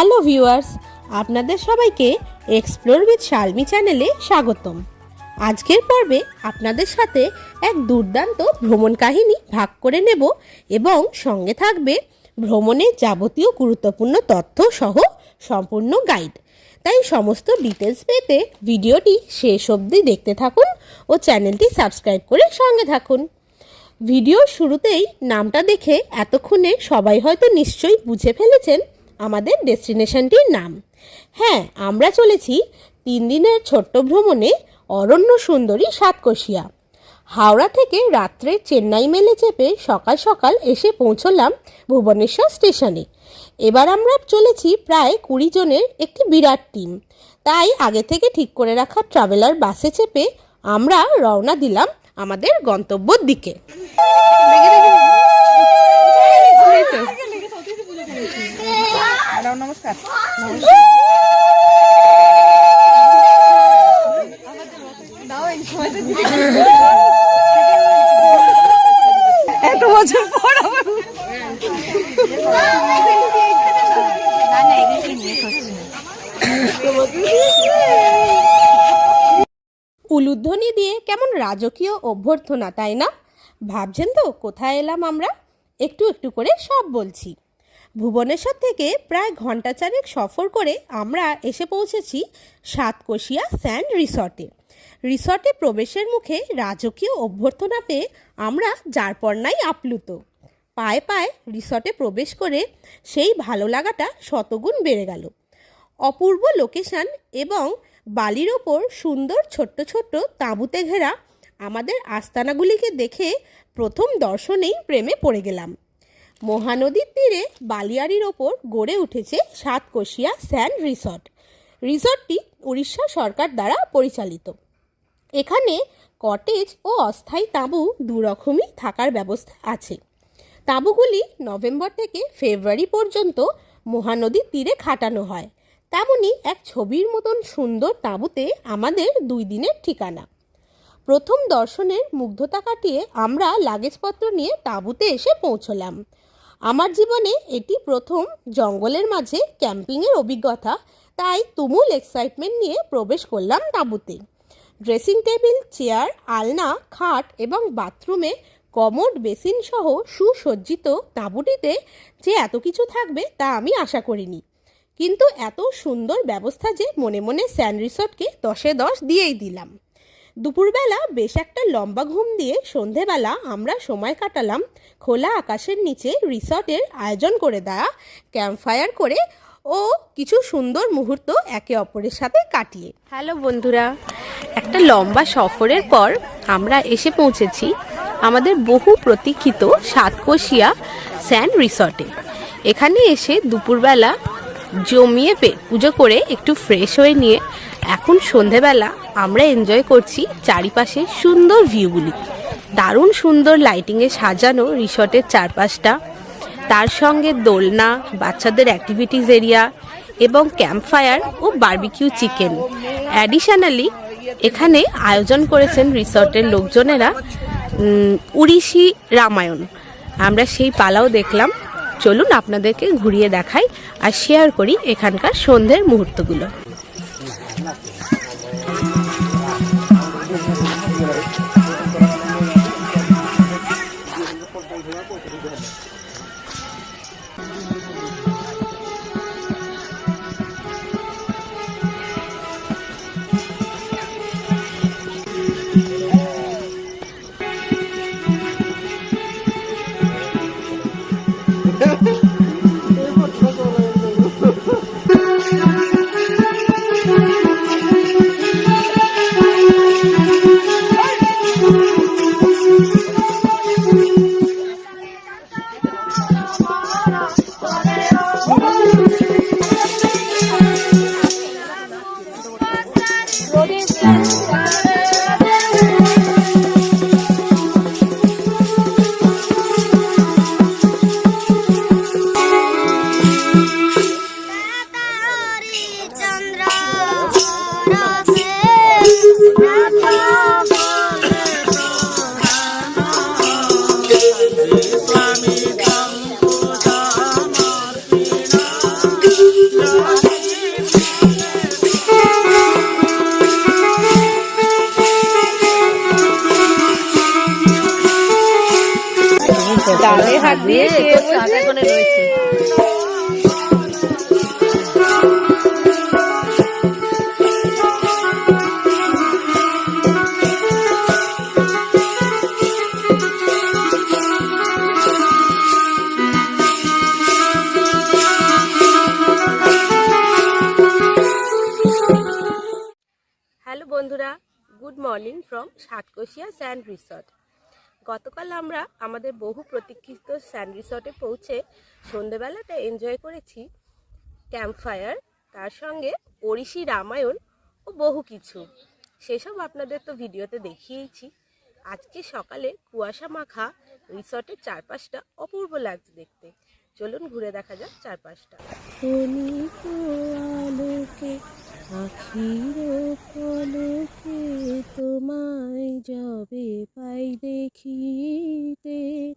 Hello viewers, আপনাদের সবাইকে explore with শালমি চ্যানেলে স্বাগতম। আজকের পর্বে আপনাদের সাথে এক দুর্দান্ত ভ্রমণ কাহিনী ভাগ করে নেব এবং সঙ্গে থাকবে ভ্রমণের যাবতীয় গুরুত্বপূর্ণ তথ্য সহ সম্পূর্ণ গাইড তাই সমস্ত ডিটেলস পেতে ভিডিওটি শেষ অবধি দেখতে থাকুন ও চ্যানেলটি সাবস্ক্রাইব করে সঙ্গে থাকুন। ভিডিওর শুরুতেই নামটা দেখে এতক্ষণে সবাই হয়তো নিশ্চয়ই বুঝে ফেলেছেন আমাদের ডেস্টিনেশনটির নাম। হ্যাঁ আমরা চলেছি তিন দিনের ছোট্ট ভ্রমণে অরণ্য সুন্দরী সাতকোশিয়া। হাওড়া থেকে রাত্রে চেন্নাই মেলে চেপে সকাল সকাল এসে পৌঁছলাম ভুবনেশ্বর স্টেশনে। এবার আমরা চলেছি প্রায় কুড়ি জনের একটি বিরাট টিম। তাই আগে থেকে ঠিক করে রাখা ট্রাভেলার বাসে চেপে আমরা রওনা দিলাম আমাদের গন্তব্যর দিকে। ম্যাডাম নমস্কার। এত বছর পর উলুধ্বনি দিয়ে কেমন রাজকীয় অভ্যর্থনা তাই না? ভাবছেন তো কোথায় এলাম আমরা? একটু একটু করে সব বলছি। ভুবনেশ্বর থেকে প্রায় ঘণ্টা চারেক সফর করে আমরা এসে পৌঁছেছি সাতকোশিয়া স্যান্ড রিসর্টে। রিসর্টে প্রবেশের মুখে রাজকীয় অভ্যর্থনা পেয়ে আমরা যারপরনাই আপ্লুত। পায়ে পায়ে রিসর্টে প্রবেশ করে সেই ভালো লাগাটা শতগুণ বেড়ে গেল। অপূর্ব লোকেশান এবং বালির ওপর সুন্দর ছোট্ট ছোট্ট তাঁবুতে ঘেরা আমাদের আস্তানাগুলিকে দেখে প্রথম দর্শনেই প্রেমে পড়ে গেলাম। মহানদীর তীরে বালিয়াড়ির ওপর গড়ে উঠেছে সাতকোশিয়া স্যান্ড রিসর্ট। রিসর্টটি উড়িষ্যা সরকার দ্বারা পরিচালিত। এখানে কটেজ ও অস্থায়ী তাঁবু দুরকমই থাকার ব্যবস্থা আছে। তাঁবুগুলি নভেম্বর থেকে ফেব্রুয়ারি পর্যন্ত মহানদীর তীরে খাটানো হয়। তেমনই এক ছবির মতন সুন্দর তাঁবুতে আমাদের দুই দিনের ঠিকানা। প্রথম দর্শনের মুগ্ধতা কাটিয়ে আমরা লাগেজপত্র নিয়ে তাঁবুতে এসে পৌঁছলাম। আমার জীবনে এটি প্রথম জঙ্গলের মাঝে ক্যাম্পিংয়ের অভিজ্ঞতা, তাই তুমুল এক্সাইটমেন্ট নিয়ে প্রবেশ করলাম তাঁবুতে। ড্রেসিং টেবিল চেয়ার আলনা, খাট এবং বাথরুমে কমোড বেসিন সহ সুসজ্জিত তাঁবুটিতে যে এত কিছু থাকবে তা আমি আশা করিনি। কিন্তু এত সুন্দর ব্যবস্থা যে মনে মনে স্যান্ড রিসর্টকে দশে দশ দিয়েই দিলাম। দুপুরবেলা বেশ একটা লম্বা ঘুম দিয়ে সন্ধেবেলা আমরা সময় কাটালাম খোলা আকাশের নিচে রিসর্টের আয়োজন করে দেওয়া ক্যাম্প ফায়ার করে ও কিছু সুন্দর মুহূর্ত একে অপরের সাথে কাটিয়ে। হ্যালো বন্ধুরা, একটা লম্বা সফরের পর আমরা এসে পৌঁছেছি আমাদের বহু প্রতীক্ষিত সাতকোশিয়া স্যান্ড রিসর্টে। এখানে এসে দুপুরবেলা জমিয়ে পে, পুজো করে একটু ফ্রেশ হয়ে নিয়ে এখন সন্ধেবেলা আমরা এনজয় করছি চারিপাশে সুন্দর ভিউগুলি দারুণ সুন্দর লাইটিংয়ে সাজানো রিসর্টের চারপাশটা। তার সঙ্গে দোলনা, বাচ্চাদের অ্যাক্টিভিটিস এরিয়া এবং ক্যাম্পফায়ার ও বার্বিকিউ চিকেন অ্যাডিশনালি এখানে আয়োজন করেছেন রিসর্টের লোকজনেরা উড়িষি রামায়ণ। আমরা সেই পালাও দেখলাম। চলুন আপনাদেরকে ঘুরিয়ে দেখাই আর শেয়ার করি এখানকার সন্ধ্যের মুহূর্তগুলো। Yeah. রয়েছে। হ্যালো বন্ধুরা good morning from Satkosia sand resort. গতকাল আমরা আমাদের বহু প্রতীক্ষিত স্যান্ড রিসর্টে পৌঁছে সন্ধেবেলাটা এনজয় করেছি ক্যাম্প ফায়ার তার সঙ্গে ওড়িশি রামায়ণ ও বহু কিছু। সেসব আপনাদের তো ভিডিওতে দেখিয়েইছি। আজকে সকালে কুয়াশা মাখা রিসর্টের চারপাশটা অপূর্ব লাগছে দেখতে। চলুন ঘুরে দেখা যাক চারপাশটা। আখির পলকে তোমায় যবে পাই দেখিতে,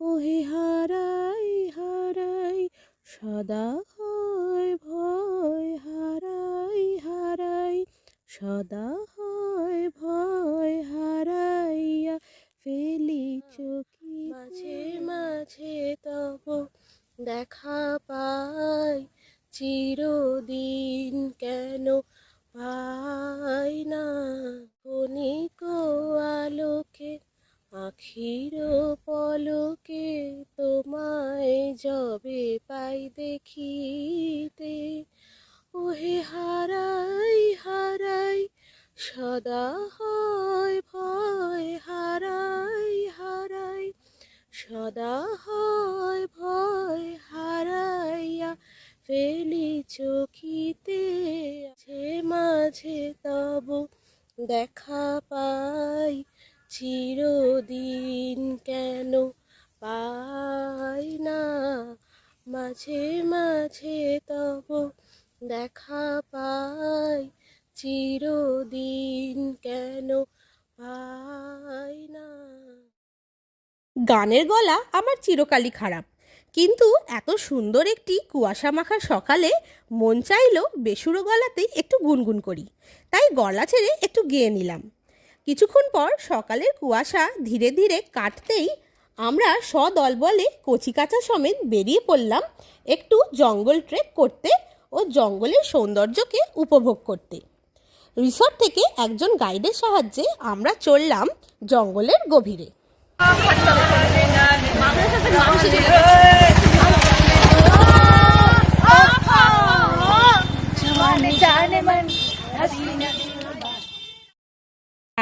ওহে হারাই হারাই, সদা হয় ভয়, হারাই হারাই, সদা হয় ভয়, হারাইয়া ফেলি চোখি মাঝে মাঝে তব দেখা পাই চিরদিন তোমায় যবে পাই দেখিতে, ওহে হারাই হারাই, সদা হয় ভয়, হারাই হারাই, সদা হয় ভয়, হারাইয়া ফেলি চোখিতে মাঝে মাঝে তব দেখা পাই, চিরদিন কেন পাই না। মাঝে মাঝে তব দেখা পাই, চিরদিন কেন পাই না। গানের গলা আমার চিরকালই খারাপ, কিন্তু এত সুন্দর একটি কুয়াশা মাখা সকালে মন চাইলো বেসুরো গলাতেই একটু গুনগুন করি, তাই গলা ছেড়ে একটু গেয়ে নিলাম। কিছুক্ষণ পর সকালের কুয়াশা ধীরে ধীরে কাটতেই আমরা সদল বলে কচিকাচা সমেত বেরিয়ে পড়লাম একটু জঙ্গল ট্রেক করতে ও জঙ্গলের সৌন্দর্যকে উপভোগ করতে। রিসর্ট থেকে একজন গাইডের সাহায্যে আমরা চললাম জঙ্গলের গভীরে।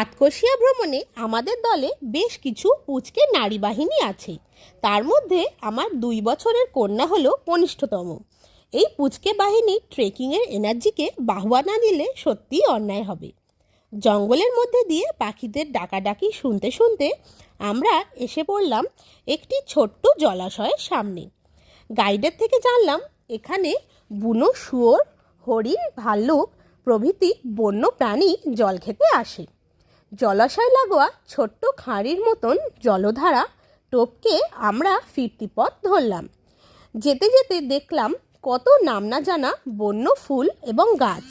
আতকোষিয়া ভ্রমণে আমাদের দলে বেশ কিছু পুচকে নারী বাহিনী আছে। তার মধ্যে আমার দুই বছরের কন্যা হলো কনিষ্ঠতম। এই পুচকে বাহিনী ট্রেকিংয়ের এনার্জিকে বাহুয়া না দিলে সত্যিই অন্যায় হবে। জঙ্গলের মধ্যে দিয়ে পাখিদের ডাকাডাকি শুনতে শুনতে আমরা এসে পড়লাম একটি ছোট্ট জলাশয়ের সামনে। গাইডের থেকে জানলাম, এখানে বুনো শুয়োর, হরিণ, ভাল্লুক প্রভৃতি বন্য প্রাণী জল খেতে আসে। জলাশয় লাগোয়া ছোট্ট খাঁড়ির মতন জলধারা টপকে আমরা ফিরতি পথ ধরলাম। যেতে যেতে দেখলাম কত নাম না জানা বন্য ফুল এবং গাছ।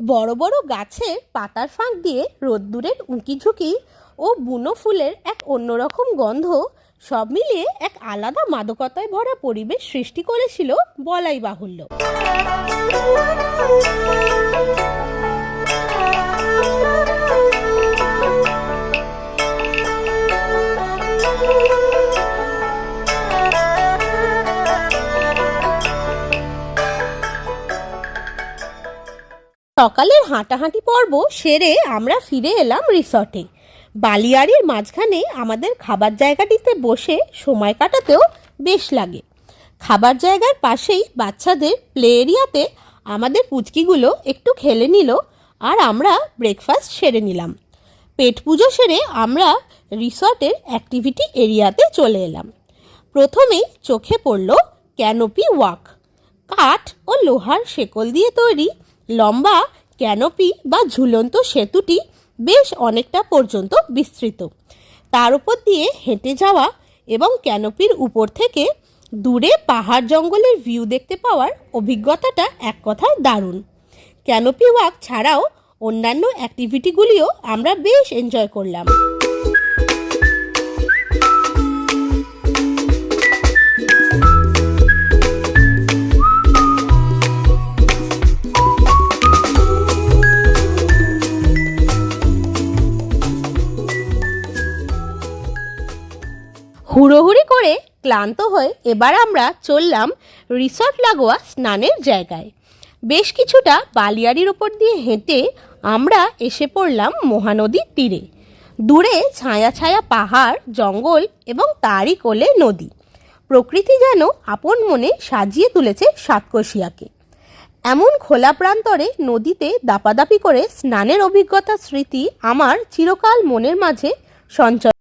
বড় বড় গাছের পাতার ফাঁক দিয়ে রোদ্দুরের উঁকি ঝুঁকি ও বুনো ফুলের এক অন্যরকম গন্ধ সব মিলিয়ে এক আলাদা মাদকতায় ভরা পরিবেশ সৃষ্টি করেছিল বলাই বাহুল্য। সকালের হাঁটাহাঁটি পর্ব সেরে আমরা ফিরে এলাম রিসর্টে। বালিয়াড়ির মাঝখানে আমাদের খাবার জায়গাটিতে বসে সময় কাটাতেও বেশ লাগে। খাবার জায়গার পাশেই বাচ্চাদের প্লে এরিয়াতে আমাদের পুচকিগুলো একটু খেলে নিল আর আমরা ব্রেকফাস্ট সেরে নিলাম। পেট পুজো সেরে আমরা রিসর্টের অ্যাক্টিভিটি এরিয়াতে চলে এলাম। প্রথমেই চোখে পড়ল ক্যানোপি ওয়াক। কাঠ ও লোহার শেকল দিয়ে তৈরি লম্বা, ক্যানোপি বা ঝুলন্ত সেতুটি বেশ অনেকটা পর্যন্ত বিস্তৃত। তার উপর দিয়ে হেঁটে যাওয়া এবং ক্যানোপির উপর থেকে দূরে পাহাড় জঙ্গলের ভিউ দেখতে পাওয়ার অভিজ্ঞতাটা এক কথায় দারুণ। ক্যানোপি ওয়াক ছাড়াও অন্যান্য অ্যাক্টিভিটিগুলিও আমরা বেশ এনজয় করলাম। ক্লান্ত হয়ে এবার আমরা চললাম রিসর্ট লাগোয়া স্নানের জায়গায়। বেশ কিছুটা বালিয়াড়ির ওপর দিয়ে হেঁটে আমরা এসে পড়লাম মহানদীর তীরে। দূরে ছায়া ছায়া পাহাড়, জঙ্গল এবং তারই কোলে নদী। প্রকৃতি যেন আপন মনে সাজিয়ে তুলেছে সাতকোশিয়াকে। এমন খোলা প্রান্তরে নদীতে দাপাদাপি করে স্নানের অভিজ্ঞতা স্মৃতি আমার চিরকাল মনের মাঝে সঞ্চয়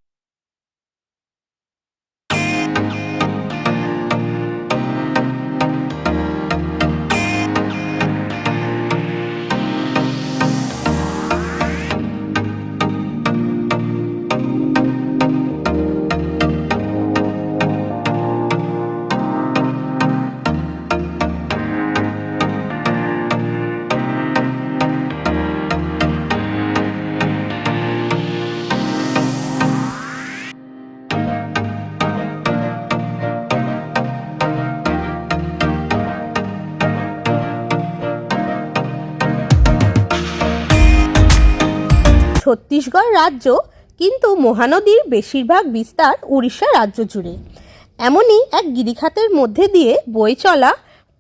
রাজ্য, কিন্তু মহানদীর বেশিরভাগ বিস্তার উড়িষ্যা রাজ্য জুড়ে। এমনই এক গিরিখাতের মধ্যে দিয়ে বয়ে চলা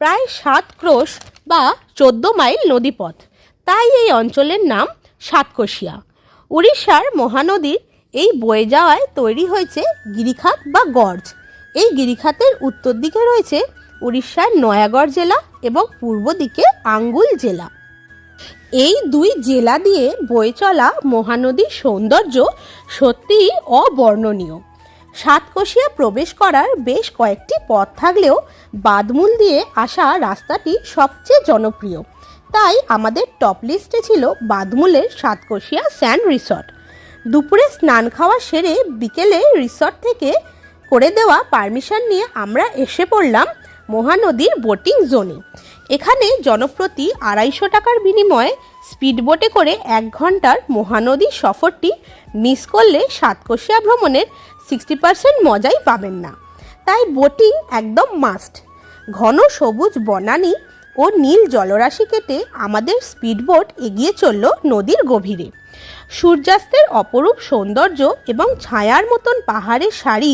প্রায় সাত ক্রোশ বা চোদ্দ মাইল নদীপথ। তাই এই অঞ্চলের নাম সাতকোশিয়া। উড়িষ্যার মহানদীর এই বয়ে যাওয়ায় তৈরি হয়েছে গিরিখাত বা গর্জ। এই গিরিখাতের উত্তর দিকে রয়েছে উড়িষ্যার নয়াগড় জেলা এবং পূর্ব দিকে আঙ্গুল জেলা। এই দুই জেলা দিয়ে বয়ে চলা মহানদীর সৌন্দর্য সত্যিই অবর্ণনীয়। সাতকোশিয়া প্রবেশ করার বেশ কয়েকটি পথ থাকলেও বাদমূল দিয়ে আসা রাস্তাটি সবচেয়ে জনপ্রিয়। তাই আমাদের টপ লিস্টে ছিল বাদমূলের সাতকোশিয়া স্যান্ড রিসর্ট। দুপুরে স্নান খাওয়া সেরে বিকেলে রিসর্ট থেকে করে দেওয়া পারমিশন নিয়ে আমরা এসে পড়লাম মহানদীর বোটিং জোনে। এখানে জনপ্রতি আড়াইশো টাকার বিনিময়ে স্পিডবোটে করে এক ঘণ্টার মহানদী সফরটি মিস করলে সাতকোশিয়া ভ্রমণের সিক্সটি পার্সেন্ট মজাই পাবেন না। তাই বোটিং একদম মাস্ট ঘন সবুজ বনানী ও নীল জলরাশি কেটে আমাদের স্পিডবোট এগিয়ে চলল নদীর গভীরে। সূর্যাস্তের অপরূপ সৌন্দর্য এবং ছায়ার মতন পাহাড়ের সারি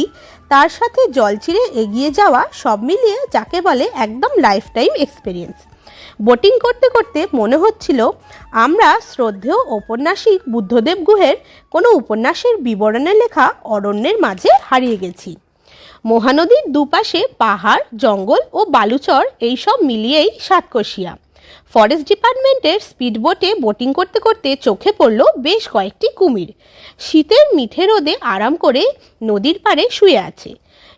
তার সাথে জল চিরে এগিয়ে যাওয়া সব মিলিয়ে যাকে বলে একদম লাইফ টাইম এক্সপিরিয়েন্স বোটিং করতে করতে মনে হচ্ছিল আমরা শ্রদ্ধেয় ঔপন্যাসিক বুদ্ধদেব গুহের কোনো উপন্যাসের বিবরণে লেখা অরণ্যের মাঝে হারিয়ে গেছি। মহানদীর দুপাশে পাহাড়, জঙ্গল ও বালুচর এইসব মিলিয়েই সাতকোশিয়া। ফরেস্ট ডিপার্টমেন্টের স্পিডবোটে বোটিং করতে করতে চোখে পড়ল বেশ কয়েকটি কুমির। শীতের মিঠে রোদে আরাম করে নদীর পাড়ে শুয়ে আছে।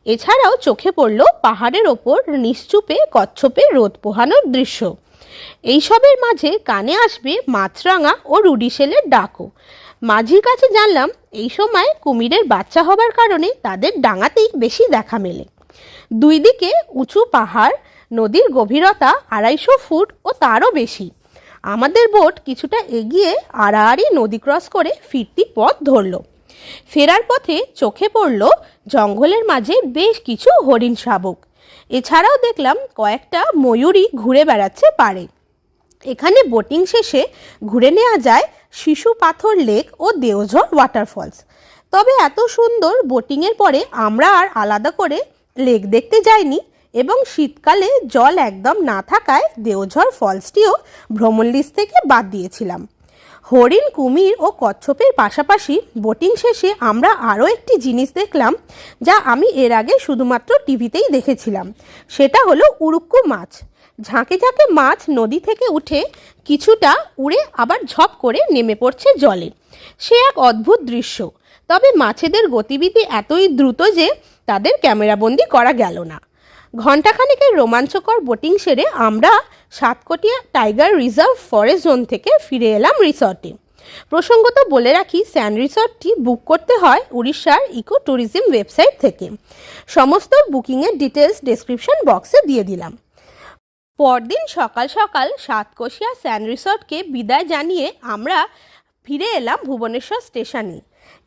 এছাড়াও চোখে পড়ল পাহাড়ের ওপর নিশ্চুপে, কচ্ছপে রোদ পোহানোর দৃশ্য। এইসবের মাঝে কানে আসবে মাছরাঙা ও রুডিশেলের ডাকও। মাঝির কাছে জানলাম, এই সময় কুমিরের বাচ্চা হবার কারণে তাদের ডাঙাতেই বেশি দেখা মেলে। দুই দিকে উঁচু পাহাড় নদীর গভীরতা আড়াইশো ফুট ও তারও বেশি। আমাদের বোট কিছুটা এগিয়ে আড়াআড়ি নদী ক্রস করে ফিরতি পথ ধরল। ফেরার পথে চোখে পড়ল জঙ্গলের মাঝে বেশ কিছু হরিণ শাবক। এছাড়াও দেখলাম কয়েকটা ময়ূরী ঘুরে বেড়াচ্ছে পাড়ে। এখানে বোটিং শেষে ঘুরে নেওয়া যায় শিশু পাথর লেক ও দেওঝর ওয়াটারফলস তবে এত সুন্দর বোটিংয়ের পরে আমরা আর আলাদা করে লেক দেখতে যাইনি। এবং শীতকালে জল একদম না থাকায় দেওঝর ফলসটিও ভ্রমণ লিস্ট থেকে বাদ দিয়েছিলাম। হরিণ, কুমির ও কচ্ছপের পাশাপাশি বোটিং শেষে আমরা আরও একটি জিনিস দেখলাম, যা আমি এর আগে শুধুমাত্র টিভিতেই দেখেছিলাম। সেটা হলো উড়ুক্কু মাছ। ঝাঁকে ঝাঁকে মাছ নদী থেকে উঠে কিছুটা উড়ে আবার ঝপ করে নেমে পড়ছে জলে। সে এক অদ্ভুত দৃশ্য। তবে মাছেদের গতিবিধি এতই দ্রুত যে তাদের ক্যামেরাবন্দি করা গেল না। ঘণ্টাখানেকের রোমাঞ্চকর বোটিং সেরে আমরা Satkosia tiger reserve forest zone থেকে ফিরে এলাম রিসর্টে। প্রসঙ্গত বলে রাখি, স্যান্ড রিসর্টটি বুক করতে হয় উড়িষ্যার ইকো ট্যুরিজম ওয়েবসাইট থেকে। সমস্ত বুকিংয়ের ডিটেলস ডেসক্রিপশন বক্সে দিয়ে দিলাম। পরদিন সকাল সকাল সাতকোশিয়া স্যান্ড রিসর্টকে বিদায় জানিয়ে আমরা ফিরে এলাম ভুবনেশ্বর স্টেশনে।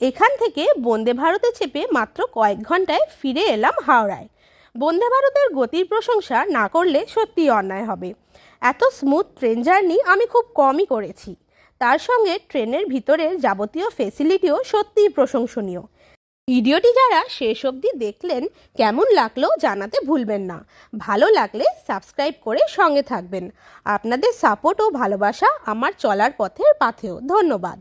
এখান থেকে বন্দে ভারতে চেপে মাত্র কয়েক ঘন্টায় ফিরে এলাম হাওড়ায়। বন্দে ভারতের গতির প্রশংসা না করলে সত্যিই অন্যায় হবে। এত স্মুথ ট্রেন জার্নি আমি খুব কমই করেছি। তার সঙ্গে ট্রেনের ভিতরের যাবতীয় ফেসিলিটিও সত্যিই প্রশংসনীয়। ভিডিওটি যারা শেষ অবধি দেখলেন, কেমন লাগল জানাতে ভুলবেন না। ভালো লাগলে সাবস্ক্রাইব করে সঙ্গে থাকবেন। আপনাদের সাপোর্ট ও ভালোবাসা আমার চলার পথের পাথেও। ধন্যবাদ।